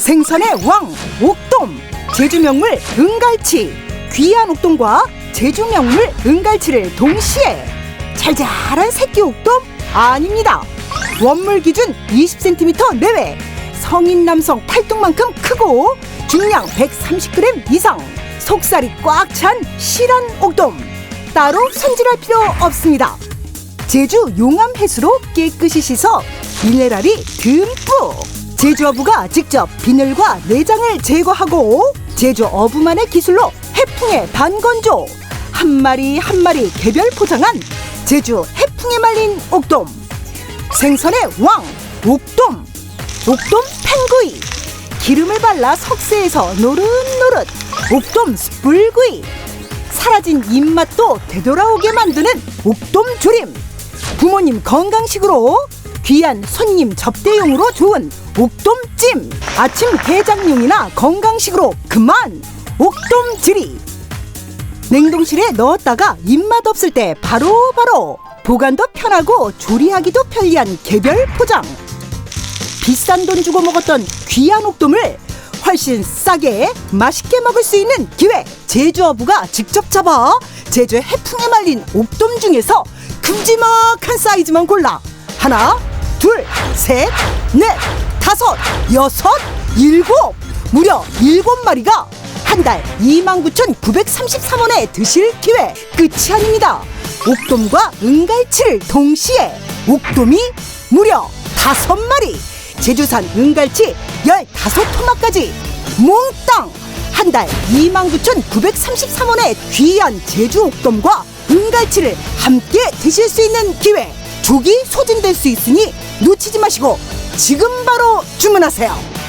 생선의 왕 옥돔 제주 명물 은갈치. 귀한 옥돔과 제주 명물 은갈치를 동시에 잘잘한 새끼 옥돔? 아닙니다. 원물 기준 20cm 내외. 성인 남성 팔뚝만큼 크고 중량 130g 이상. 속살이 꽉 찬 실한 옥돔. 따로 손질할 필요 없습니다. 제주 용암 해수로 깨끗이 씻어 미네랄이 듬뿍 제주 어부가 직접 비늘과 내장을 제거하고 제주 어부만의 기술로 해풍에 반건조 한 마리 한 마리 개별 포장한 제주 해풍에 말린 옥돔 생선의 왕 옥돔 옥돔 팽구이 기름을 발라 석쇠에서 노릇노릇 옥돔 숯불구이 사라진 입맛도 되돌아오게 만드는 옥돔 조림. 부모님 건강식으로 귀한 손님 접대용으로 좋은 옥돔찜. 아침 해장용이나 건강식으로 그만 옥돔지리 냉동실에 넣었다가 입맛 없을 때 바로 바로 보관도 편하고 조리하기도 편리한 개별 포장. 비싼 돈 주고 먹었던 귀한 옥돔을 훨씬 싸게 맛있게 먹을 수 있는 기회 제주 어부가 직접 잡아 제주 해풍에 말린 옥돔 중에서 큼지막한 사이즈만 골라 하나 둘 셋 넷 다섯 여섯 일곱. 무려 일곱 마리가 한 달 29,933원에 드실 기회 끝이 아닙니다. 옥돔과 은갈치를 동시에 옥돔이 무려 다섯 마리 제주산 은갈치 15토막까지 몽땅 한 달 29,933원의 귀한 제주 옥돔과 은갈치를 함께 드실 수 있는 기회 조기 소진될 수 있으니 놓치지 마시고 지금 바로 주문하세요